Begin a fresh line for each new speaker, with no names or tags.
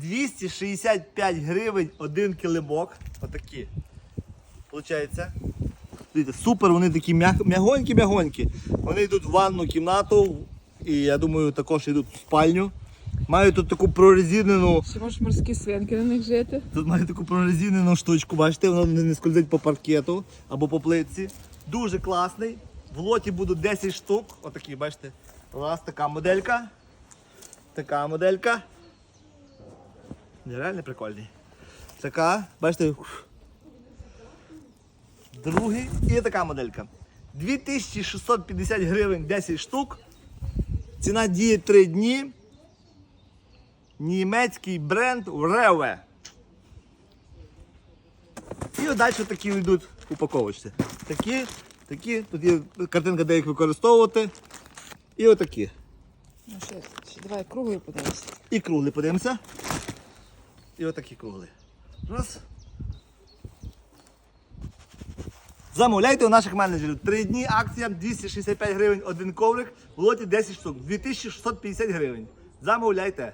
265 гривень один килимок. Отакі. Получається. Дивіться, супер, вони такі м'яг- м'ягонькі-м'ягонькі. Вони йдуть в ванну кімнату і я думаю також йдуть в спальню. Мають тут таку прорезинену,
Ще можеш морські свинки на них жити.
тут мають таку прорезинену штучку, бачите, воно не скользить по паркету або по плитці. Дуже класний. В лоті будуть 10 штук. Отакі, бачите. У нас така моделька. Така моделька. Нереально прикольний. Така, бачите. Другий і така моделька. 2650 гривень 10 штук. Ціна діє 3 дні. Німецький бренд Реве. І далі такі йдуть упаковочці. Такі, такі, тут є картинка, де їх використовувати. І отакі.
Ну ще давай круглий подивися.
І круглі подивимося. І отакі коли. Раз. Замовляйте у наших менеджерів. Три дні акція 265 гривень один коврик, в лоті 10 штук, 2650 гривень. Замовляйте.